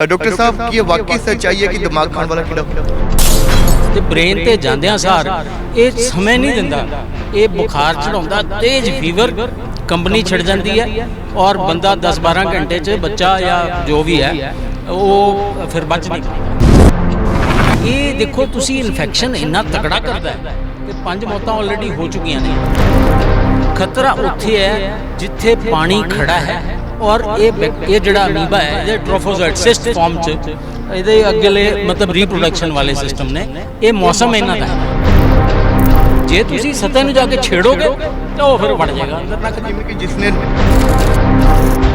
Doctor ਸਾਹਿਬ ਕੀ ਇਹ ਵਾਕਈ ਸੱਚਾਈ ਹੈ ਕਿ ਦਿਮਾਗ ਖਾਣ ਵਾਲਾ ਕੀੜਾ? ਤੇ ਬ੍ਰੇਨ ਤੇ ਜਾਂਦਿਆਂ ਸਾਰ ਇਹ ਸਮੇਂ ਨਹੀਂ ਦਿੰਦਾ। ਇਹ ਬੁਖਾਰ ਚੜਾਉਂਦਾ ਤੇਜ਼ ਫੀਵਰ ਕੰਪਨੀ ਛਿੜ ਜਾਂਦੀ ਹੈ ਔਰ ਬੰਦਾ 10-12 ਘੰਟੇ 'ਚ ਬੱਚਾ ਜਾਂ ਜੋ ਵੀ ਹੈ ਉਹ ਫਿਰ ਬਚ ਨਹੀਂ ਪਾਉਂਦਾ। ਇਹ ਦੇਖੋ ਤੁਸੀਂ ਇਨਫੈਕਸ਼ਨ ਇੰਨਾ ਤਕੜਾ ਕਰਦਾ ਹੈ ਕਿ ਪੰਜ ਮੌਤਾਂ ਆਲਰੇਡੀ ਹੋ ਚੁੱਕੀਆਂ ਨੇ। ਖਤਰਾ ਉੱਥੇ ਹੈ ਜਿੱਥੇ ਪਾਣੀ ਖੜਾ ਹੈ। ਔਰ ਇਹ ਇਹ ਜਿਹੜਾ ਅਮੀਬਾ ਹੈ, ਇਹਦੇ ਟ੍ਰੋਫੋਜ਼ੋਇਟ ਸਿਸਟ ਫਾਰਮ ਚ। ਇਹਦੇ ਅੱਗੇਲੇ, ਮਤਲਬ ਰੀਪਰੋਡਕਸ਼ਨ ਵਾਲੇ ਸਿਸਟਮ ਨੇ। ਇਹ ਮੌਸਮ ਇਹਨਾਂ ਦਾ ਹੈ। ਜੇ ਤੁਸੀਂ ਸਤਹ ਨੂੰ ਜਾ ਕੇ ਛੇੜੋਗੇ, ਤਾਂ ਉਹ ਫਿਰ ਵੜ ਜਾਏਗਾ। ਅੰਦਰ ਨੱਕ ਜਿਵੇਂ ਕਿ ਜਿਸਨੇ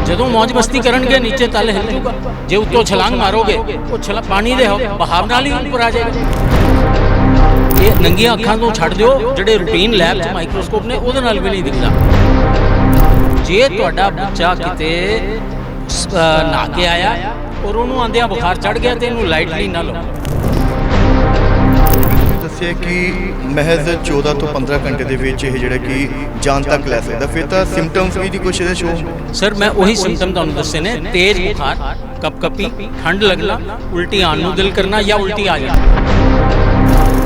ਜਦੋਂ ਮौज ਮਸਤੀ ਕਰਨਗੇ, ਨੀਚੇ ਤਲ ਹਿਲ ਜੂਗਾ। ਜੇ ਉੱਤੋਂ ਛਲਾਂਗ ਮਾਰੋਗੇ, ਉਹ ਛਲਾ ਪਾਣੀ ਦੇ ਬਹਾਵ ਨਾਲ ਹੀ ਉੱਪਰ ਆ ਜਾਏਗਾ। ਇਹ ਨੰਗੀਆਂ ਅੱਖਾਂ ਤੋਂ ਛੱਡ ਦਿਓ, ਜਿਹੜੇ ਰੂਟੀਨ ਲੈਬ 'ਚ ਮਾਈਕਰੋਸਕੋਪ ਨੇ, ਉਹਦੇ ਨਾਲ ਵੀ ਨਹੀਂ ਦਿਖਦਾ। ਜੇ ਤੁਹਾਡਾ ਬੱਚਾ ਕਿਤੇ ਸ- ਨਹਾ ਕੇ ਆਇਆ ਔਰ ਉਹਨੂੰ ਆਂਦਿਆਂ ਬੁਖਾਰ ਚੜ ਗਿਆ ਤੇ ਇਹਨੂੰ ਲਾਈਟਲੀ ਨਾ ਲਓ। ਦੱਸਿਆ ਕਿ ਮਹਿਜ਼ 14 ਤੋਂ 15 ਘੰਟੇ ਦੇ ਵਿੱਚ ਇਹ ਜਿਹੜਾ ਕਿ ਜਾਨ ਤੱਕ ਲੈ ਸਕਦਾ। ਫਿਰ ਤਾਂ ਸਿੰਪਟਮਸ ਵੀ ਨਹੀਂ ਕੁਛ ਇਹਦੇ ਸ਼ੋਅ? ਸਰ ਮੈਂ ਉਹੀ ਸਿੰਪਟਮ ਤੁਹਾਨੂੰ ਦੱਸੇ ਨੇ ਤੇਜ਼ ਬੁਖਾਰ ਕਪਕਪੀ ਠੰਡ ਲੱਗਣਾ ਉਲਟੀ ਆਉਣ ਨੂੰ ਦਿਲ ਕਰਨਾ ਜਾਂ ਉਲਟੀ ਆ ਜਾਣਾ।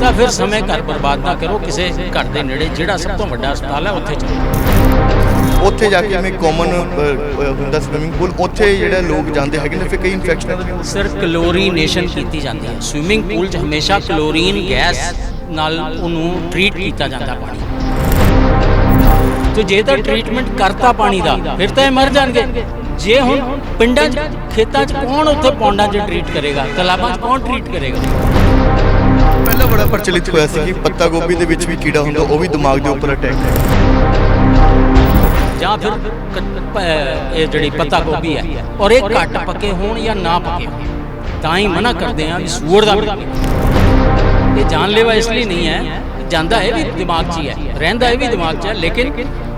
ਤਾਂ ਫਿਰ ਸਮੇਂ ਘਰ ਬਰਬਾਦ ਨਾ ਕਰੋ ਕਿਸੇ ਘਰ ਦੇ ਨੇੜੇ ਜਿਹੜਾ ਸਭ ਤੋਂ ਵੱਡਾ ਹਸਪਤਾਲ ਹੈ ਉੱਥੇ ਚਲੋ। ਉੱਥੇ ਜਾ ਕੇ ਜਿਵੇਂ ਕਾਮਨ ਹੁੰਦਾ ਸਵਿਮਿੰਗ ਪੂਲ ਉੱਥੇ ਜਿਹੜੇ ਲੋਕ ਜਾਂਦੇ ਹੈਗੇ ਨੇ ਫਿਰ ਕਈ ਇਨਫੈਕਸ਼ਨਾਂ। ਸਰ ਕਲੋਰੀਨੇਸ਼ਨ ਕੀਤੀ ਜਾਂਦੀ ਹੈ। ਸਵਿਮਿੰਗ ਪੂਲ 'ਚ ਹਮੇਸ਼ਾ ਕਲੋਰੀਨ ਗੈਸ ਨਾਲ ਉਹਨੂੰ ਟ੍ਰੀਟ ਕੀਤਾ ਜਾਂਦਾ ਪਾਣੀ। ਤੇ ਜੇ ਤਾਂ ਟ੍ਰੀਟਮੈਂਟ ਕਰਤਾ ਪਾਣੀ ਦਾ ਫਿਰ ਤਾਂ ਇਹ ਮਰ ਜਾਣਗੇ। ਜੇ ਹੁਣ ਪਿੰਡਾਂ 'ਚ ਖੇਤਾਂ 'ਚ ਕੌਣ ਉੱਥੇ ਪੌਂਡਾਂ 'ਚ ਟ੍ਰੀਟ ਕਰੇਗਾ? ਤਲਾਬਾਂ 'ਚ ਕੌਣ ਟ੍ਰੀਟ ਕਰੇਗਾ? ਪਹਿਲਾਂ ਬੜਾ ਪ੍ਰਚਲਿਤ ਹੋਇਆ ਸੀ ਕਿ ਪੱਤਾ ਗੋਭੀ ਦੇ ਵਿੱਚ ਵੀ ਕੀੜਾ ਹੁੰਦਾ ਉਹ ਵੀ ਦਿਮਾਗ ਦੇ ਉੱਪਰ ਅਟੈਕ ਹੈ। ਜਾਂ ਫਿਰ ਇਹ ਜਿਹੜੀ ਪੱਤਾ ਗੋਭੀ ਹੈ ਔਰ ਇਹ ਘੱਟ ਪੱਕੇ ਹੋਣ ਜਾਂ ਨਾ ਪੱਕੇ ਹੋਣ? ਤਾਂ ਹੀ ਮਨਾ ਕਰਦੇ ਆ ਵੀ ਸੂਰ ਦਾ ਇਹ ਜਾਨਲੇਵਾ ਇਸ ਲਈ ਨਹੀਂ ਹੈ। ਜਾਂਦਾ ਇਹ ਵੀ ਦਿਮਾਗ 'ਚ ਹੀ ਹੈ। ਰਹਿੰਦਾ ਇਹ ਵੀ ਦਿਮਾਗ 'ਚ ਹੈ। ਲੇਕਿਨ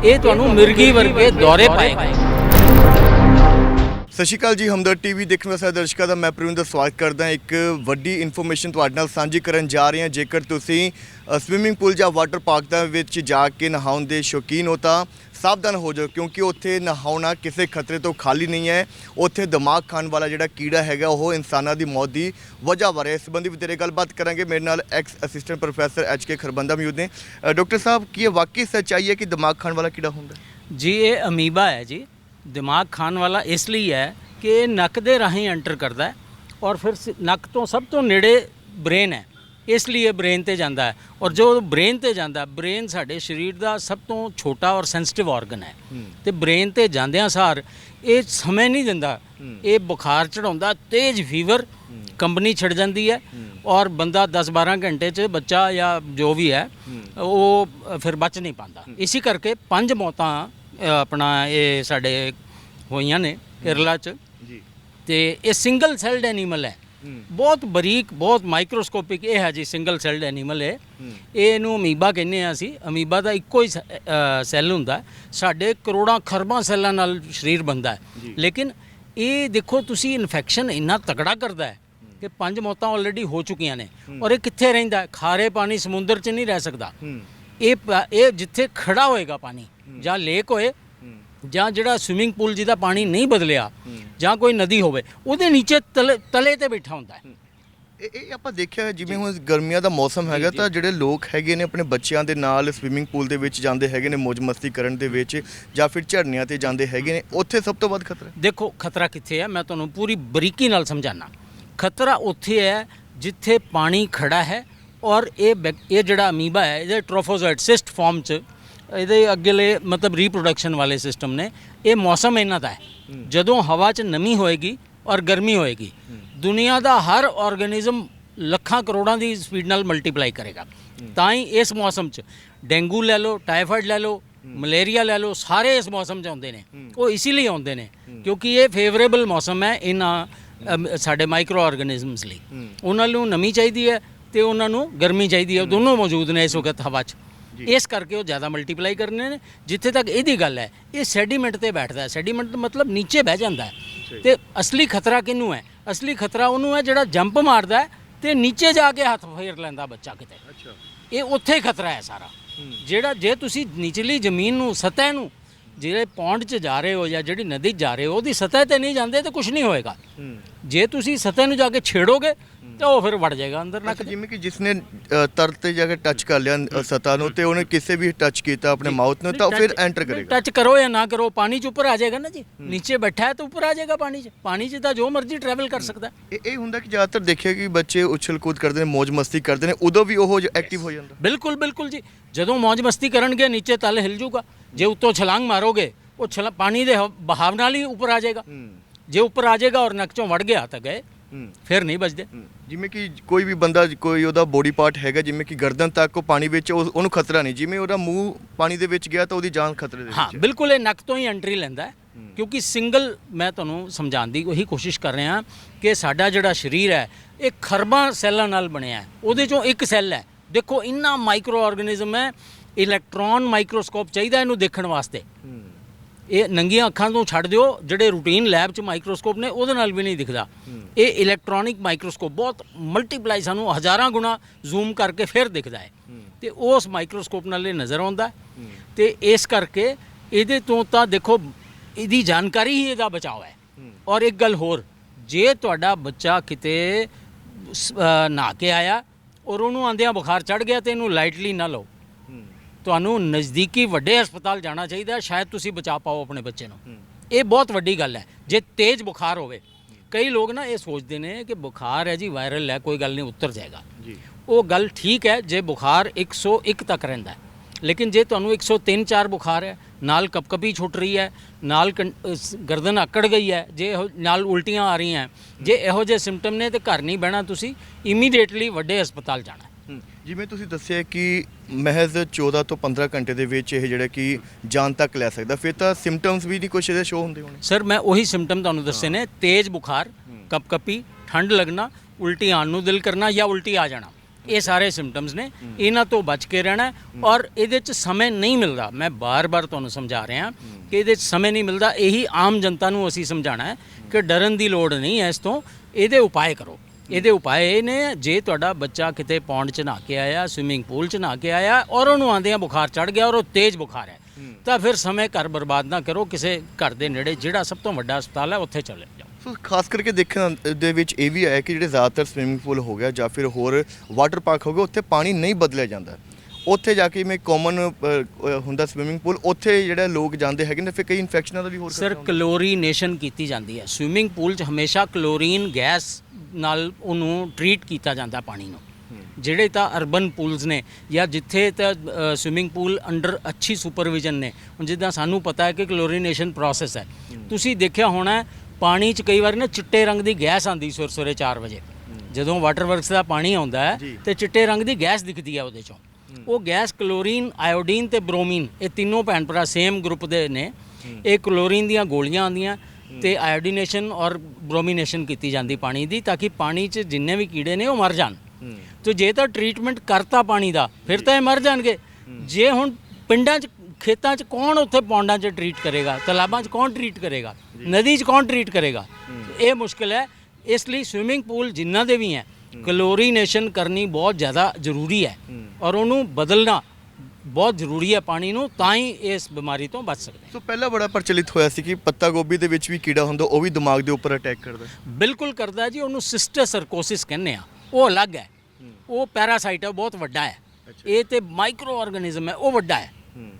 ਇਹ ਤੁਹਾਨੂੰ ਮਿਰਗੀ ਵਰਗੇ ਦੌਰੇ ਪਾਏਗਾ। ਸਤਿ ਸ਼੍ਰੀ ਅਕਾਲ ਜੀ ਹਮਦਰ ਟੀਵੀ ਦੇਖਣ ਵਾਲੇ ਸਾਰੇ ਦਰਸ਼ਕਾਂ ਦਾ ਮੈਂ ਪ੍ਰਵਿੰਦਰ ਸਵਾਗਤ ਕਰਦਾ ਹਾਂ। ਇੱਕ ਵੱਡੀ ਇਨਫੋਰਮੇਸ਼ਨ ਤੁਹਾਡੇ ਨਾਲ ਸਾਂਝੀ ਕਰਨ ਜਾ ਰਹੇ ਹਾਂ। ਜੇਕਰ ਤੁਸੀਂ ਸਵਿਮਿੰਗ ਪੂਲ ਜਾਂ ਵਾਟਰ ਪਾਰਕ ਦੇ ਵਿੱਚ ਜਾ ਕੇ ਨਹਾਉਣ ਦੇ ਸ਼ੌਕੀਨ ਹੋ ਤਾਂ ਸਾਵਧਾਨ ਹੋ ਜਾਓ ਕਿਉਂਕਿ ਉੱਥੇ ਨਹਾਉਣਾ ਕਿਸੇ ਖਤਰੇ ਤੋਂ ਖਾਲੀ ਨਹੀਂ ਹੈ। ਉੱਥੇ ਦਿਮਾਗ ਖਾਣ ਵਾਲਾ ਜਿਹੜਾ ਕੀੜਾ ਹੈਗਾ ਉਹ ਇਨਸਾਨਾਂ ਦੀ ਮੌਤ ਦੀ ਵਜ੍ਹਾ ਬਾਰੇ ਇਸ ਸੰਬੰਧੀ ਵੀ ਤੇਰੇ ਗੱਲਬਾਤ ਕਰਾਂਗੇ। ਮੇਰੇ ਨਾਲ ex assistant professor H K Kharbanda ਮੌਜੂਦ ਨੇ। ਅ, ਡਾਕਟਰ ਸਾਹਿਬ ਕੀ ਇਹ ਵਾਕਈ ਸੱਚਾਈ ਹੈ ਕਿ ਦਿਮਾਗ ਖਾਣ ਵਾਲਾ ਕੀੜਾ ਹੁੰਦਾ ਜੀ ਇਹ ਅਮੀਬਾ ਹੈ ਜੀ। ਦਿਮਾਗ ਖਾਣ ਵਾਲਾ ਇਸ ਲਈ ਹੈ ਕਿ ਇਹ ਨੱਕ ਦੇ ਰਾਹੀਂ ਐਂਟਰ ਕਰਦਾ ਹੈ ਔਰ ਫਿਰ ਨੱਕ ਤੋਂ ਸਭ ਤੋਂ ਨੇੜੇ ਬ੍ਰੇਨ ਹੈ। ਇਸ ਲਈ ਇਹ ਬ੍ਰੇਨ ਤੇ ਜਾਂਦਾ ਹੈ। ਔਰ ਜੋ ਬ੍ਰੇਨ ਤੇ ਜਾਂਦਾ ਬ੍ਰੇਨ ਸਾਡੇ ਸਰੀਰ ਦਾ ਸਭ ਤੋਂ ਛੋਟਾ ਔਰ ਸੈਂਸਿਟਿਵ ਆਰਗਨ ਹੈ। ਤੇ ਬ੍ਰੇਨ ਤੇ ਜਾਂਦਿਆਂ ਸਾਰ ਇਹ ਸਮੇਂ ਨਹੀਂ ਦਿੰਦਾ। ਇਹ ਬੁਖਾਰ ਚੜਾਉਂਦਾ ਤੇਜ਼ ਫੀਵਰ ਕੰਪਨੀ ਛਿੜ ਜਾਂਦੀ ਹੈ। ਔਰ ਬੰਦਾ 10-12 ਘੰਟੇ 'ਚ ਬੱਚਾ ਜਾਂ ਜੋ ਵੀ ਹੈ ਉਹ ਫਿਰ ਬਚ ਨਹੀਂ ਪਾਉਂਦਾ। ਇਸੇ ਕਰਕੇ ਪੰਜ ਮੌਤਾਂ ਆਪਣਾ ਇਹ ਸਾਡੇ ਹੋਈਆਂ ਨੇ ਕੇਰਲਾ 'ਚ। ਜੀ। ਤੇ ਇਹ ਸਿੰਗਲ ਸੈਲਡ ਐਨੀਮਲ ਹੈ। ਬਹੁਤ ਬਰੀਕ ਬਹੁਤ ਮਾਈਕਰੋਸਕੋਪਿਕ ਇਹ ਹੈ ਜੀ ਸਿੰਗਲ ਸੈਲਡ ਐਨੀਮਲ ਹੈ। ਇਹ ਇਹਨੂੰ ਅਮੀਬਾ ਕਹਿੰਦੇ ਆ ਅਸੀਂ। ਅਮੀਬਾ ਦਾ ਇੱਕੋ ਹੀ ਸੈੱਲ ਹੁੰਦਾ। ਸਾਡੇ ਕਰੋੜਾਂ ਖਰਬਾਂ ਸੈੱਲਾਂ ਨਾਲ ਸਰੀਰ ਬਣਦਾ ਹੈ। ਲੇਕਿਨ ਇਹ ਦੇਖੋ ਤੁਸੀਂ ਇਨਫੈਕਸ਼ਨ ਇੰਨਾ ਤਕੜਾ ਕਰਦਾ ਹੈ ਕਿ ਪੰਜ ਮੌਤਾਂ ਆਲਰੇਡੀ ਹੋ ਚੁੱਕੀਆਂ ਨੇ। ਔਰ ਇਹ ਕਿੱਥੇ ਰਹਿੰਦਾ? ਖਾਰੇ ਪਾਣੀ ਸਮੁੰਦਰ 'ਚ ਨਹੀਂ ਰਹਿ ਸਕਦਾ। ਇਹ ਇਹ ਜਿੱਥੇ ਖੜਾ ਹੋਏਗਾ ਪਾਣੀ ਜਾਂ ਲੇਕ ਹੋਏ ਜਾਂ ਜਿਹੜਾ ਸਵਿਮਿੰਗ ਪੂਲ ਜਿਹਦਾ ਪਾਣੀ ਨਹੀਂ ਬਦਲਿਆ ਜਾਂ ਕੋਈ ਨਦੀ ਹੋਵੇ ਉਹਦੇ ਨੀਚੇ ਤਲੇ ਤਲੇ ਤੇ ਬੈਠਾ ਹੁੰਦਾ ਹੈ। ਇਹ ਇਹ ਆਪਾਂ ਦੇਖਿਆ ਹੈ ਜਿਵੇਂ ਹੁਣ ਗਰਮੀਆਂ ਦਾ ਮੌਸਮ ਹੈਗਾ ਤਾਂ ਜਿਹੜੇ ਲੋਕ ਹੈਗੇ ਨੇ ਆਪਣੇ ਬੱਚਿਆਂ ਦੇ ਨਾਲ ਸਵਿਮਿੰਗ ਪੂਲ ਦੇ ਵਿੱਚ ਜਾਂਦੇ ਹੈਗੇ ਨੇ ਮौज ਮਸਤੀ ਕਰਨ ਦੇ ਵਿੱਚ ਜਾਂ ਫਿਰ ਝਰਨਿਆਂ ਤੇ ਜਾਂਦੇ ਹੈਗੇ ਨੇ ਉੱਥੇ ਸਭ ਤੋਂ ਵੱਧ ਖਤਰਾ? ਹੈ। ਦੇਖੋ ਖਤਰਾ ਕਿੱਥੇ ਹੈ? ਮੈਂ ਤੁਹਾਨੂੰ ਪੂਰੀ ਬਰੀਕੀ ਨਾਲ ਸਮਝਾਣਾ ਖਤਰਾ ਉੱਥੇ ਹੈ ਜਿੱਥੇ ਪਾਣੀ ਖੜਾ ਹੈ ਔਰ ਇਹ ਬੈਕ- ਇਹ ਜਿਹੜਾ ਅਮੀਬਾ ਹੈ ਇਹਦੇ ਟ੍ਰੋਫੋਜ਼ੋਇਟ ਸਿਸਟ ਫਾਰਮ ਚ ਇਹਦੇ ਅੱਗੇਲੇ ਮਤਲਬ ਰੀਪਰੋਡਕਸ਼ਨ ਵਾਲੇ ਸਿਸਟਮ ਨੇ। ਇਹ ਮੌਸਮ ਇਹਨਾਂ ਦਾ ਹੈ। ਜਦੋਂ ਹਵਾ 'ਚ ਨਮੀ ਹੋਏਗੀ ਔਰ ਗਰਮੀ ਹੋਏਗੀ ਦੁਨੀਆ ਦਾ ਹਰ ਆਰਗੇਨਿਜ਼ਮ ਲੱਖਾਂ ਕਰੋੜਾਂ ਦੀ ਸਪੀਡ ਨਾਲ ਮਲਟੀਪਲਾਈ ਕਰੇਗਾ। ਤਾਂ ਹੀ ਇਸ ਮੌਸਮ 'ਚ ਡੇਂਗੂ ਲੈ ਲਓ ਟਾਈਫਾਇਡ ਲੈ ਲਓ ਮਲੇਰੀਆ ਲੈ ਲਓ ਸਾਰੇ ਇਸ ਮੌਸਮ 'ਚ ਆਉਂਦੇ ਨੇ। ਉਹ ਇਸੇ ਲਈ ਆਉਂਦੇ ਨੇ ਕਿਉਂਕਿ ਇਹ ਫੇਵਰੇਬਲ ਮੌਸਮ ਹੈ ਇਹਨਾਂ ਸਾਡੇ ਮਾਈਕਰੋ ਆਰਗੇਨਿਜ਼ਮਸ ਲਈ ਉਹਨਾਂ ਨੂੰ ਨਮੀ ਚਾਹੀਦੀ ਹੈ ਤੇ ਉਹਨਾਂ ਨੂੰ ਗਰਮੀ ਚਾਹੀਦੀ ਹੈ। ਦੋਨੋਂ ਮੌਜੂਦ ਨੇ ਇਸ ਵਕਤ ਹਵਾ 'ਚ। ਇਸ ਕਰਕੇ ਉਹ ਜ਼ਿਆਦਾ ਮਲਟੀਪਲਾਈ ਕਰਨੇ ਨੇ ਜਿੱਥੇ ਤੱਕ ਇਹਦੀ ਗੱਲ ਹੈ ਇਹ ਸੈਡੀਮੈਂਟ ਤੇ ਬੈਠਦਾ ਹੈ। ਸੈਡੀਮੈਂਟ ਮਤਲਬ ਨੀਚੇ ਬਹਿ ਜਾਂਦਾ ਹੈ। ਤੇ ਅਸਲੀ ਖਤਰਾ ਕਿਹਨੂੰ ਹੈ? ਅਸਲੀ ਖਤਰਾ ਉਹਨੂੰ ਹੈ ਜਿਹੜਾ ਜੰਪ ਮਾਰਦਾ ਹੈ ਤੇ ਨੀਚੇ ਜਾ ਕੇ ਹੱਥ ਫੇਰ ਲੈਂਦਾ ਬੱਚਾ ਕਿਤੇ। ਅੱਛਾ। ਇਹ ਉੱਥੇ ਖਤਰਾ ਹੈ ਸਾਰਾ। ਜਿਹੜਾ ਜੇ ਤੁਸੀਂ ਨਿਚਲੀ ਜ਼ਮੀਨ ਨੂੰ ਸਤਹ ਨੂੰ ਜਿਹੜੇ ਪੌਂਡ 'ਚ ਜਾ ਰਹੇ ਹੋ ਜਾਂ ਜਿਹੜੀ ਨਦੀ 'ਚ ਜਾ ਰਹੇ ਹੋ ਉਹਦੀ ਸਤਹ ਤੇ ਨਹੀਂ ਜਾਂਦੇ ਤਾਂ ਕੁਝ ਨਹੀਂ ਹੋਏਗਾ। ਜੇ ਤੁਸੀਂ ਸਤਹ ਨੂੰ ਜਾ ਕੇ ਛੇੜੋਗੇ ਤਾਂ ਉਹ ਫਿਰ ਵੜ ਜਾਏਗਾ ਅੰਦਰ ਨੱਕ ਅੱਛਾ, ਜਿਵੇਂ ਕਿ ਜਿਸਨੇ ਅ, ਤਰ ਤੇ ਜਾ ਕੇ ਟੱਚ ਕਰ ਲਿਆ ਅ, ਸਤਹ ਨੂੰ ਤੇ ਉਹਨੇ ਕਿਸੇ ਵੀ ਟੱਚ ਕੀਤਾ ਆਪਣੇ ਮਾਊਥ ਨੂੰ ਤਾਂ ਉਹ ਫਿਰ ਐਂਟਰ ਕਰੇਗਾ। ਟੱਚ ਕਰੋ ਜਾਂ ਨਾ ਕਰੋ ਪਾਣੀ 'ਚ ਉੱਪਰ ਆ ਜਾਏਗਾ ਨਾ ਜੀ। ਨੀਚੇ ਬੈਠਾ ਹੈ ਤਾਂ ਉੱਪਰ ਆ ਜਾਏਗਾ ਪਾਣੀ 'ਚ। ਪਾਣੀ 'ਚ ਤਾਂ ਜੋ ਮਰਜ਼ੀ ਟਰੈਵਲ ਕਰ ਸਕਦਾ ਹੈ। ਇਹ ਇਹ ਹੁੰਦਾ ਕਿ ਜ਼ਿਆਦਾਤਰ ਦੇਖਿਆ ਕਿ ਬੱਚੇ ਉਛਲ ਕੂਦ ਕਰਦੇ ਨੇ ਮौज ਮਸਤੀ ਕਰਦੇ ਨੇ ਉਦੋਂ ਵੀ ਉਹ ਐਕਟਿਵ ਹੋ ਜਾਂਦਾ। ਬਿਲਕੁਲ ਬਿਲਕੁਲ ਜੀ। ਜਦੋਂ ਮौज ਮਸਤੀ ਕਰਨਗੇ ਨੀਚੇ ਤਲ ਹਿਲ ਜਾਊਗਾ ਜੇ ਉੱਤੋਂ ਛਲਾਂਗ ਮਾਰੋਗੇ ਉਹ ਛਲਾ ਪਾਣੀ ਦੇ ਹਵ- ਬਹਾਵ ਨਾਲ ਹੀ ਉੱਪਰ ਆ ਜਾਏਗਾ। ਜੇ ਉੱਪਰ ਆ ਜਾਏਗਾ ਔਰ ਨੱਕ ਚੋਂ ਵੜ ਗਿਆ ਤਾਂ ਗਏ। ਫਿਰ ਨਹੀਂ ਬਚਦੇ। ਜਿਵੇਂ ਕਿ ਕੋਈ ਵੀ ਬੰਦਾ ਕੋਈ ਉਹਦਾ ਬੋਡੀ ਪਾਰਟ ਹੈਗਾ ਜਿਵੇਂ ਕਿ ਗਰਦਨ ਤੱਕ ਉਹ ਪਾਣੀ ਵਿੱਚ ਉਹ- ਉਹਨੂੰ ਖਤਰਾ ਨਹੀਂ। ਜਿਵੇਂ ਉਹਦਾ ਮੂੰਹ ਪਾਣੀ ਦੇ ਵਿੱਚ ਗਿਆ ਤਾਂ ਉਹਦੀ ਜਾਨ ਖਤਰੇ ਦੇ ਵਿੱਚ ਹੈ। ਬਿਲਕੁਲ ਇਹ ਨੱਕ ਤੋਂ ਹੀ ਐਂਟਰੀ ਲੈਂਦਾ ਹੈ। ਕਿਉਂਕਿ ਸਿੰਗਲ ਮੈਂ ਤੁਹਾਨੂੰ ਸਮਝਾਉਣ ਦੀ ਉਹੀ ਕੋਸ਼ਿਸ਼ ਕਰ ਰਿਹਾ ਕਿ ਸਾਡਾ ਜਿਹੜਾ ਸਰੀਰ ਹੈ ਇਹ ਖਰਬਾਂ ਸੈੱਲਾਂ ਨਾਲ ਬਣਿਆ ਹੈ। ਉਹਦੇ ਚੋਂ ਇੱਕ ਸੈੱਲ ਹੈ। ਦੇਖੋ ਇੰਨਾ ਮਾਈਕਰੋ ਆਰਗੇਨਿਜ਼ਮ ਹੈ ਇਲੈਕਟ੍ਰੋਨ ਮਾਈਕਰੋਸਕੋਪ ਚਾਹੀਦਾ ਇਹਨੂੰ ਦੇਖਣ ਵਾਸਤੇ। ਇਹ ਨੰਗੀਆਂ ਅੱਖਾਂ ਤੋਂ ਛੱਡ ਦਿਓ, ਜਿਹੜੇ ਰੂਟੀਨ ਲੈਬ 'ਚ ਮਾਈਕਰੋਸਕੋਪ ਨੇ, ਉਹਦੇ ਨਾਲ ਵੀ ਨਹੀਂ ਦਿਖਦਾ। ਇਹ ਇਲੈਕਟ੍ਰੋਨਿਕ ਮਾਈਕਰੋਸਕੋਪ ਬਹੁਤ ਮਲਟੀਪਲਾਈ ਸਾਨੂੰ ਹਜ਼ਾਰਾਂ ਗੁਣਾ ਜ਼ੂਮ ਕਰਕੇ ਫਿਰ ਦਿਖਦਾ ਹੈ। ਤੇ ਉਸ ਮਾਈਕਰੋਸਕੋਪ ਨਾਲ ਇਹ ਨਜ਼ਰ ਆਉਂਦਾ ਹੈ। ਤੇ ਇਸ ਕਰਕੇ ਇਹਦੇ ਤੋਂ ਤਾਂ ਦੇਖੋ, ਇਹਦੀ ਜਾਣਕਾਰੀ ਹੀ ਇਹਦਾ ਬਚਾਅ ਹੈ। ਔਰ ਇੱਕ ਗੱਲ ਹੋਰ, ਜੇ ਤੁਹਾਡਾ ਬੱਚਾ ਕਿਤੇ ਨਹਾ ਕੇ ਆਇਆ ਔਰ ਉਹਨੂੰ ਆਂਦਿਆਂ ਬੁਖਾਰ ਚੜ ਗਿਆ ਤੇ ਇਹਨੂੰ ਲਾਈਟਲੀ ਨਾ ਲਓ। ਤੁਹਾਨੂੰ ਨਜ਼ਦੀਕੀ ਵੱਡੇ ਹਸਪਤਾਲ ਜਾਣਾ ਚਾਹੀਦਾ ਹੈ ਸ਼ਾਇਦ ਤੁਸੀਂ ਬਚਾ ਪਾਓ ਆਪਣੇ ਬੱਚੇ ਨੂੰ। ਇਹ ਬਹੁਤ ਵੱਡੀ ਗੱਲ ਹੈ। ਜੇ ਤੇਜ਼ ਬੁਖਾਰ ਹੋਵੇ ਕਈ ਲੋਕ ਨਾ ਇਹ ਸੋਚਦੇ ਨੇ ਕਿ ਬੁਖਾਰ ਹੈ ਜੀ ਵਾਇਰਲ ਹੈ ਕੋਈ ਗੱਲ ਨਹੀਂ ਉਤਰ ਜਾਏਗਾ। ਜੀ। ਉਹ ਗੱਲ ਠੀਕ ਹੈ ਜੇ ਬੁਖਾਰ 101 ਤੱਕ ਰਹਿੰਦਾ ਲੇਕਿਨ ਜੇ ਤੁਹਾਨੂੰ 103 4 ਬੁਖਾਰ ਹੈ ਨਾਲ ਕਪਕਪੀ ਛੁੱਟ ਰਹੀ ਹੈ ਨਾਲ ਗਰਦਨ ਅਕੜ ਗਈ ਹੈ ਜੇ ਨਾਲ ਉਲਟੀਆਂ ਆ ਰਹੀਆਂ ਜੇ ਇਹੋ ਜਿਹੇ ਸਿੰਪਟਮ ਨੇ ਤੇ ਘਰ ਨਹੀਂ ਬਹਿਣਾ ਤੁਸੀਂ ਇਮੀਡੀਏਟਲੀ ਵੱਡੇ ਹਸਪਤਾਲ ਜਾਣਾ। ਜਿਵੇਂ ਤੁਸੀਂ ਦੱਸਿਆ ਕਿ ਮਹਿਜ਼ 14 ਤੋਂ 15 ਘੰਟੇ ਦੇ ਵਿੱਚ ਇਹ ਜਿਹੜਾ ਕਿ ਜਾਨ ਤੱਕ ਲੈ ਸਕਦਾ ਫਿਰ ਤਾਂ ਸਿੰਪਟਮਸ ਵੀ ਨਹੀਂ ਕੁਛ ਇਹਦੇ ਸ਼ੋ ਹੁੰਦੇ ਹੋਣੇ। ਸਰ ਮੈਂ ਉਹੀ ਸਿੰਪਟਮ ਤੁਹਾਨੂੰ ਦੱਸੇ ਨੇ ਤੇਜ਼ ਬੁਖਾਰ ਕਪਕਪੀ ਠੰਡ ਲੱਗਣਾ ਉਲਟੀ ਆਉਣ ਨੂੰ ਦਿਲ ਕਰਨਾ ਜਾਂ ਉਲਟੀ ਆ ਜਾਣਾ। ਇਹ ਸਾਰੇ ਸਿੰਪਟਮਸ ਨੇ ਇਹਨਾਂ ਤੋਂ ਬਚ ਕੇ ਰਹਿਣਾ ਔਰ ਇਹਦੇ 'ਚ ਸਮੇਂ ਨਹੀਂ ਮਿਲਦਾ। ਮੈਂ ਬਾਰ-ਬਾਰ ਤੁਹਾਨੂੰ ਸਮਝਾ ਰਿਹਾ ਕਿ ਇਹਦੇ 'ਚ ਸਮੇਂ ਨਹੀਂ ਮਿਲਦਾ। ਇਹੀ ਆਮ ਜਨਤਾ ਨੂੰ ਅਸੀਂ ਸਮਝਾਣਾ ਹੈ ਕਿ ਡਰਨ ਦੀ ਲੋੜ ਨਹੀਂ ਹੈ ਇਸ ਤੋਂ। ਇਹਦੇ ਉਪਾਅ ਕਰੋ। ਇਹਦੇ ਉਪਾਅ ਇਹ ਨੇ ਜੇ ਤੁਹਾਡਾ ਬੱਚਾ ਕਿਤੇ ਪੌਂਡ 'ਚ ਨਹਾ ਕੇ ਆਇਆ ਸਵਿਮਿੰਗ ਪੂਲ 'ਚ ਨਹਾ ਕੇ ਆਇਆ ਔਰ ਉਹਨੂੰ ਆਂਦਿਆਂ ਬੁਖਾਰ ਚੜ ਗਿਆ ਔਰ ਉਹ ਤੇਜ਼ ਬੁਖਾਰ ਹੈ ਤਾਂ ਫਿਰ ਸਮੇਂ ਘਰ ਬਰਬਾਦ ਨਾ ਕਰੋ ਕਿਸੇ ਘਰ ਦੇ ਨੇੜੇ ਜਿਹੜਾ ਸਭ ਤੋਂ ਵੱਡਾ ਹਸਪਤਾਲ ਹੈ ਉੱਥੇ ਚਲੇ ਜਾਓ। ਸੋ ਖਾਸ ਕਰਕੇ ਦੇਖਣ ਦੇ ਵਿੱਚ ਇਹ ਵੀ ਆਇਆ ਕਿ ਜਿਹੜੇ ਜ਼ਿਆਦਾਤਰ ਸਵਿਮਿੰਗ ਪੂਲ ਹੋ ਗਿਆ ਜਾਂ ਫਿਰ ਹੋਰ ਵਾਟਰ ਪਾਰਕ ਹੋ ਗਏ ਉੱਥੇ ਪਾਣੀ ਨਹੀਂ ਬਦਲਿਆ ਜਾਂਦਾ। ਉੱਥੇ ਜਾ ਕੇ ਮੈਂ ਕਾਮਨ ਹੁੰਦਾ ਸਵਿਮਿੰਗ ਪੂਲ ਉੱਥੇ ਜਿਹੜੇ ਲੋਕ ਜਾਂਦੇ ਹੈਗੇ ਨੇ ਫਿਰ ਕਈ ਇਨਫੈਕਸ਼ਨਾਂ ਦਾ ਵੀ ਹੋਰ ਸਰ। ਕਲੋਰੀਨੇਸ਼ਨ ਕੀਤੀ ਜਾਂਦੀ ਹੈ। ਸਵਿਮਿੰਗ ਪੂਲ 'ਚ ਹਮੇਸ਼ਾ ਕਲੋਰੀਨ ਗੈਸ ਨਾਲ ਉਹਨੂੰ ਟਰੀਟ ਕੀਤਾ ਜਾਂਦਾ ਪਾਣੀ ਨੂੰ। ਜਿਹੜੇ ਤਾਂ ਅਰਬਨ ਪੂਲਸ ਨੇ ਜਾਂ ਜਿੱਥੇ ਤਾਂ ਸਵਿਮਿੰਗ ਪੂਲ ਅੰਡਰ ਅੱਛੀ ਸੁਪਰਵਿਜ਼ਨ ਨੇ ਹੁਣ ਜਿੱਦਾਂ ਸਾਨੂੰ ਪਤਾ ਹੈ ਕਿ ਕਲੋਰੀਨੇਸ਼ਨ ਪ੍ਰੋਸੈਸ ਹੈ। ਤੁਸੀਂ ਦੇਖਿਆ ਹੋਣਾ ਪਾਣੀ 'ਚ ਕਈ ਵਾਰ ਨਾ ਚਿੱਟੇ ਰੰਗ ਦੀ ਗੈਸ ਆਂਦੀ ਸਵੇਰੇ ਸਵੇਰੇ 4 ਵਜੇ ਜਦੋਂ ਵਾਟਰ ਵਰਕਸ ਦਾ ਪਾਣੀ ਆਉਂਦਾ ਹੈ। ਤੇ ਚਿੱਟੇ ਰੰਗ ਦੀ ਗੈਸ ਦਿਖਦੀ ਹੈ ਉਹਦੇ ਚੋਂ। ਉਹ ਗੈਸ ਕਲੋਰੀਨ ਆਇਓਡੀਨ ਤੇ ਬ੍ਰੋਮੀਨ ਇਹ ਤਿੰਨੋਂ ਭੈਣ ਭਰਾ ਸੇਮ ਗਰੁੱਪ ਦੇ ਨੇ। ਇਹ ਕਲੋਰੀਨ ਦੀਆਂ ਗੋਲੀਆਂ ਆਉਂਦੀਆਂ ਤੇ ਆਇਓਡੀਨੇਸ਼ਨ ਔਰ ਬ੍ਰੋਮੀਨੇਸ਼ਨ ਕੀਤੀ ਜਾਂਦੀ ਪਾਣੀ ਦੀ ਤਾਂ ਕਿ ਪਾਣੀ 'ਚ ਜਿੰਨੇ ਵੀ ਕੀੜੇ ਨੇ ਉਹ ਮਰ ਜਾਣ। ਤੇ ਜੇ ਤਾਂ ਟ੍ਰੀਟਮੈਂਟ ਕਰਤਾ ਪਾਣੀ ਦਾ ਫਿਰ ਤਾਂ ਇਹ ਮਰ ਜਾਣਗੇ। ਜੇ ਹੁਣ ਪਿੰਡਾਂ 'ਚ ਖੇਤਾਂ 'ਚ ਕੌਣ ਉੱਥੇ ਪੌਂਡਾਂ 'ਚ ਟਰੀਟ ਕਰੇਗਾ ਤਲਾਬਾਂ 'ਚ ਕੌਣ ਟਰੀਟ ਕਰੇਗਾ ਨਦੀ 'ਚ ਕੌਣ ਟਰੀਟ ਕਰੇਗਾ? ਇਹ ਮੁਸ਼ਕਲ ਹੈ। ਇਸ ਲਈ ਸਵਿਮਿੰਗ ਪੂਲ ਜਿਨ੍ਹਾਂ ਦੇ ਵੀ ਹੈ ਕਲੋਰੀਨੇਸ਼ਨ ਕਰਨੀ ਬਹੁਤ ਜ਼ਿਆਦਾ ਜ਼ਰੂਰੀ ਹੈ ਔਰ ਉਹਨੂੰ ਬਦਲਣਾ ਬਹੁਤ ਜ਼ਰੂਰੀ ਹੈ ਪਾਣੀ ਨੂੰ ਤਾਂ ਹੀ ਇਸ ਬਿਮਾਰੀ ਤੋਂ ਬਚ ਸਕਦੇ ਹਾਂ। ਸੋ ਪਹਿਲਾਂ ਬੜਾ ਪ੍ਰਚਲਿਤ ਹੋਇਆ ਸੀ ਕਿ ਪੱਤਾ ਗੋਭੀ ਦੇ ਵਿੱਚ ਵੀ ਕੀੜਾ ਹੁੰਦਾ ਉਹ ਵੀ ਦਿਮਾਗ ਦੇ ਉੱਪਰ ਅਟੈਕ ਕਰਦਾ ਬਿਲਕੁਲ ਕਰਦਾ ਹੈ ਜੀ ਉਹਨੂੰ ਸਿਸਟਰ ਸਰਕੋਸਿਸ ਕਹਿੰਦੇ ਆ ਉਹ ਅਲੱਗ ਹੈ। ਉਹ ਪੈਰਾਸਾਈਟ ਹੈ ਬਹੁਤ ਵੱਡਾ ਹੈ। ਇਹ ਤੇ ਮਾਈਕਰੋ ਆਰਗੇਨਿਜ਼ਮ ਹੈ ਉਹ ਵੱਡਾ ਹੈ।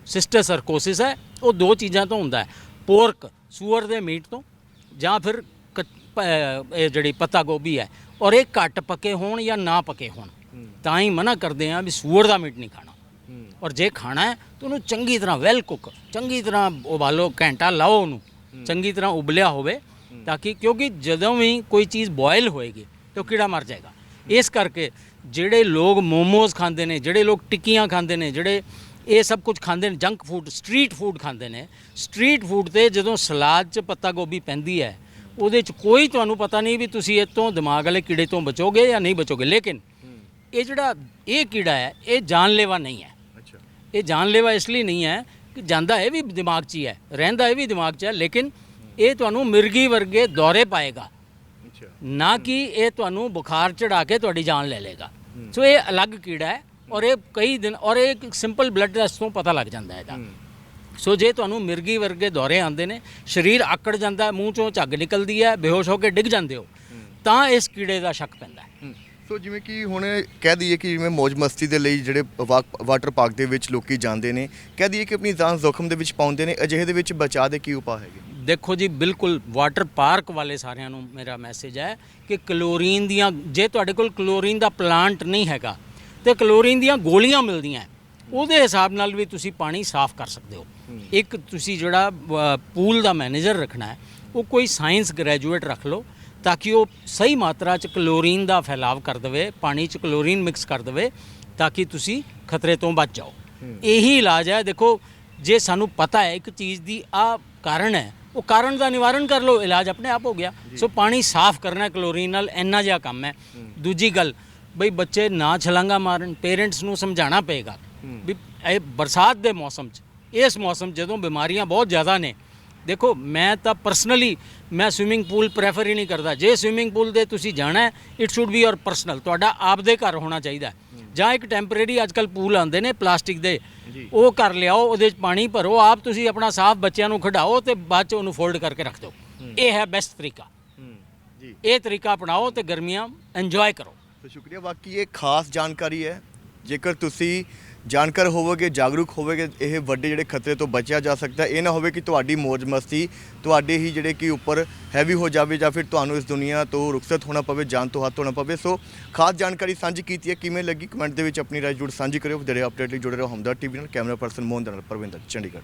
ਸਿਸਟਰ ਸਰਕੋਸਿਸ ਹੈ ਉਹ ਦੋ ਚੀਜ਼ਾਂ ਤੋਂ ਹੁੰਦਾ ਹੈ। ਪੋਰਕ ਸੂਅਰ ਦੇ ਮੀਟ ਤੋਂ ਜਾਂ ਫਿਰ ਇਹ ਜਿਹੜੀ ਪੱਤਾ ਗੋਭੀ ਹੈ ਔਰ ਇਹ ਘੱਟ ਪੱਕੇ ਹੋਣ ਜਾਂ ਨਾ ਪੱਕੇ ਹੋਣ ਤਾਂ ਹੀ ਮਨਾ ਕਰਦੇ ਆ ਵੀ ਸੂਅਰ ਦਾ ਮੀਟ ਨਹੀਂ ਖਾਣਾ। ਔਰ ਜੇ ਖਾਣਾ ਹੈ ਤਾਂ ਉਹਨੂੰ ਚੰਗੀ ਤਰ੍ਹਾਂ ਵੈਲ ਕੁੱਕ ਚੰਗੀ ਤਰ੍ਹਾਂ ਉਬਾਲੋ ਘੰਟਾ ਲਾਓ ਉਹਨੂੰ ਚੰਗੀ ਤਰ੍ਹਾਂ ਉਬਲਿਆ ਹੋਵੇ ਤਾਂ ਕਿ ਕਿਉਂਕਿ ਜਦੋਂ ਵੀ ਕੋਈ ਚੀਜ਼ ਬੋਇਲ ਹੋਏਗੀ ਤਾਂ ਕੀੜਾ ਮਰ ਜਾਏਗਾ। ਇਸ ਕਰਕੇ ਜਿਹੜੇ ਲੋਕ ਮੋਮੋਜ਼ ਖਾਂਦੇ ਨੇ ਜਿਹੜੇ ਲੋਕ ਟਿੱਕੀਆਂ ਖਾਂਦੇ ਨੇ ਜਿਹੜੇ ਇਹ ਸਭ ਕੁਝ ਖਾਂਦੇ ਨੇ ਜੰਕ ਫੂਡ ਸਟਰੀਟ ਫੂਡ ਖਾਂਦੇ ਨੇ ਸਟਰੀਟ ਫੂਡ ਤੇ ਜਦੋਂ ਸਲਾਦ 'ਚ ਪੱਤਾ ਗੋਭੀ ਪੈਂਦੀ ਹੈ ਉਹਦੇ 'ਚ ਕੋਈ ਤੁਹਾਨੂੰ ਪਤਾ ਨਹੀਂ ਵੀ ਤੁਸੀਂ ਇਹ ਤੋਂ ਦਿਮਾਗ ਵਾਲੇ ਕੀੜੇ ਤੋਂ ਬਚੋਗੇ ਜਾਂ ਨਹੀਂ ਬਚੋਗੇ। ਲੇਕਿਨ ਇਹ ਜਿਹੜਾ ਇਹ ਕੀੜਾ ਹੈ ਇਹ ਜਾਨਲੇਵਾ ਨਹੀਂ ਹੈ। ਅੱਛਾ। ਇਹ ਜਾਨਲੇਵਾ ਇਸ ਲਈ ਨਹੀਂ ਹੈ ਕਿ ਜਾਂਦਾ ਇਹ ਵੀ ਦਿਮਾਗ 'ਚ ਹੀ ਹੈ ਰਹਿੰਦਾ ਇਹ ਵੀ ਦਿਮਾਗ 'ਚ ਹੈ ਲੇਕਿਨ ਇਹ ਤੁਹਾਨੂੰ ਮਿਰਗੀ ਵਰਗੇ ਦੌਰੇ ਪਾਏਗਾ। ਅੱਛਾ। ਨਾ ਕਿ ਇਹ ਤੁਹਾਨੂੰ ਬੁਖਾਰ ਚੜਾ ਕੇ ਤੁਹਾਡੀ ਜਾਨ ਲੈ ਲੇਗਾ ਸੋ ਇਹ ਅਲੱਗ ਕੀੜਾ ਹੈ ਔਰ ਇਹ ਕਈ ਦਿਨ ਔਰ ਇਹ ਇੱਕ ਸਿੰਪਲ ਬਲੱਡ ਟੈਸਟ ਤੋਂ ਪਤਾ ਲੱਗ ਜਾਂਦਾ ਹੈ। ਇਹਦਾ ਸੋ ਜੇ ਤੁਹਾਨੂੰ ਮਿਰਗੀ ਵਰਗੇ ਦੌਰੇ ਆਉਂਦੇ ਨੇ ਸਰੀਰ ਆਕੜ ਜਾਂਦਾ ਹੈ, ਮੂੰਹ ਚੋਂ ਝੱਗ ਨਿਕਲਦੀ ਹੈ ਬੇਹੋਸ਼ ਹੋ ਕੇ ਡਿੱਗ ਜਾਂਦੇ ਹੋ ਤਾਂ ਇਸ ਕੀੜੇ ਦਾ ਸ਼ੱਕ ਪੈਂਦਾ ਹੈ। ਸੋ ਜਿਵੇਂ ਕਿ ਹੁਣ ਕਹਿ ਦਈਏ ਕਿ ਜਿਵੇਂ ਮौज ਮਸਤੀ ਦੇ ਲਈ ਜਿਹੜੇ ਵਾਟਰ ਪਾਰਕ ਦੇ ਵਿੱਚ ਲੋਕੀ ਜਾਂਦੇ ਨੇ ਕਹਿ ਦਈਏ ਕਿ ਆਪਣੀ ਜਾਨ ਜ਼ੋਖਮ ਦੇ ਵਿੱਚ ਪਾਉਂਦੇ ਨੇ ਅਜਿਹੇ ਦੇ ਵਿੱਚ ਬਚਾਅ ਦੇ ਕੀ ਉਪਾਅ ਹੈਗੇ? ਦੇਖੋ ਜੀ ਬਿਲਕੁਲ ਵਾਟਰ ਪਾਰਕ ਵਾਲੇ ਸਾਰਿਆਂ ਨੂੰ ਮੇਰਾ ਮੈਸੇਜ ਹੈ ਕਿ ਕਲੋਰੀਨ ਦੀਆਂ ਜੇ ਤੁਹਾਡੇ ਕੋਲ ਕਲੋਰੀਨ ਦਾ ਪਲਾਂਟ ਨਹੀਂ ਹੈਗਾ ਤੇ ਕਲੋਰੀਨ ਦੀਆਂ ਗੋਲੀਆਂ ਮਿਲਦੀਆਂ। ਉਹਦੇ ਹਿਸਾਬ ਨਾਲ ਵੀ ਤੁਸੀਂ ਪਾਣੀ ਸਾਫ਼ ਕਰ ਸਕਦੇ ਹੋ। ਇੱਕ ਤੁਸੀਂ ਜਿਹੜਾ ਪੂਲ ਦਾ ਮੈਨੇਜਰ ਰੱਖਣਾ ਹੈ ਉਹ ਕੋਈ ਸਾਇੰਸ ਗ੍ਰੈਜੂਏਟ ਰੱਖ ਲਓ ਤਾਂ ਕਿ ਉਹ ਸਹੀ ਮਾਤਰਾ ਚ ਕਲੋਰੀਨ ਦਾ ਫੈਲਾਵ ਕਰ ਦੇਵੇ ਪਾਣੀ ਚ ਕਲੋਰੀਨ ਮਿਕਸ ਕਰ ਦੇਵੇ ਤਾਂ ਕਿ ਤੁਸੀਂ ਖਤਰੇ ਤੋਂ ਬਚ ਜਾਓ। ਇਹੀ ਇਲਾਜ ਹੈ। ਦੇਖੋ ਜੇ ਸਾਨੂੰ ਪਤਾ ਹੈ ਇੱਕ ਚੀਜ਼ ਦੀ ਆ ਕਾਰਨ ਹੈ ਉਹ ਕਾਰਨ ਦਾ ਨਿਵਾਰਨ ਕਰ ਲਓ। ਇਲਾਜ ਆਪਣੇ ਆਪ ਹੋ ਗਿਆ। ਸੋ ਪਾਣੀ ਸਾਫ਼ ਕਰਨਾ ਕਲੋਰੀਨ ਨਾਲ ਇੰਨਾ ਜਿਹਾ ਕੰਮ ਹੈ। ਦੂਜੀ ਗੱਲ ਬਈ ਬੱਚੇ ਨਾ ਛਲਾਂਗਾ ਮਾਰਨ ਪੇਰੈਂਟਸ ਨੂੰ ਸਮਝਾਉਣਾ ਪਏਗਾ ਵੀ ਇਹ ਬਰਸਾਤ ਦੇ ਮੌਸਮ 'ਚ ਇਸ ਮੌਸਮ ਜਦੋਂ ਬਿਮਾਰੀਆਂ ਬਹੁਤ ਜ਼ਿਆਦਾ ਨੇ ਦੇਖੋ ਮੈਂ ਤਾਂ ਪਰਸਨਲੀ ਮੈਂ ਸਵਿਮਿੰਗ ਪੂਲ ਪ੍ਰੈਫਰ ਹੀ ਨਹੀਂ ਕਰਦਾ। ਜੇ ਸਵਿਮਿੰਗ ਪੂਲ ਦੇ ਤੁਸੀਂ ਜਾਣਾ ਹੈ it should be your personal ਤੁਹਾਡਾ ਆਪਦੇ ਘਰ ਹੋਣਾ ਚਾਹੀਦਾ। ਜਾਂ ਇੱਕ ਟੈਂਪਰੇਰੀ ਅੱਜਕੱਲ ਪੂਲ ਆਉਂਦੇ ਨੇ ਪਲਾਸਟਿਕ ਦੇ ਉਹ ਕਰ ਲਿਆਓ ਉਹਦੇ 'ਚ ਪਾਣੀ ਭਰੋ ਆਪ ਤੁਸੀਂ ਆਪਣਾ ਸਾਫ਼ ਬੱਚਿਆਂ ਨੂੰ ਖਿਡਾਓ ਤੇ ਬਾਅਦ 'ਚ ਉਹਨੂੰ ਫੋਲਡ ਕਰਕੇ ਰੱਖ ਦਿਓ। ਇਹ ਹੈ ਬੈਸਟ ਤਰੀਕਾ। ਜੀ। ਇਹ ਤਰੀਕਾ ਅਪਣਾਓ ਤੇ ਗਰਮੀਆਂ ਇੰਜੋਏ ਕਰੋ। ਸੋ ਸ਼ੁਕਰੀਆ। ਬਾਕੀ ਇਹ ਖਾਸ ਜਾਣਕਾਰੀ ਹੈ ਜੇਕਰ ਤੁਸੀਂ ਜਾਣਕਾਰ ਹੋਵੋਗੇ, ਜਾਗਰੂਕ ਹੋਵੋਗੇ, ਇਹ ਵੱਡੇ ਜਿਹੜੇ ਖਤਰੇ ਤੋਂ ਬਚਿਆ ਜਾ ਸਕਦਾ, ਇਹ ਨਾ ਹੋਵੇ ਕਿ ਤੁਹਾਡੀ ਮੌਜ ਮਸਤੀ ਤੁਹਾਡੇ ਹੀ ਜਿਹੜੇ ਕਿ ਉੱਪਰ ਹੈਵੀ ਹੋ ਜਾਵੇ ਜਾਂ ਫਿਰ ਤੁਹਾਨੂੰ ਇਸ ਦੁਨੀਆ ਤੋਂ ਰੁਖਸਤ ਹੋਣਾ ਪਵੇ, ਜਾਨ ਤੋਂ ਹੱਥ ਹੋਣਾ ਪਵੇ। ਸੋ ਖਾਸ ਜਾਣਕਾਰੀ ਸਾਂਝੀ ਕੀਤੀ ਹੈ, ਕਿਵੇਂ ਲੱਗੀ? ਕਮੈਂਟ ਦੇ ਵਿੱਚ ਆਪਣੀ ਰਾਏ ਜੁੜ ਸਾਂਝੀ ਕਰਿਓ। ਵਧੇਰੇ ਅਪਡੇਟ ਲਈ ਜੁੜੇ ਰਹੋ ਹਮਦਰ ਟੀਵੀ ਨਾਲ। ਕੈਮਰਾ ਪਰਸਨ ਮੋਹਨ ਦਰਲ ਪਰਵਿੰਦਰ ਚੰਡੀਗੜ੍ਹ।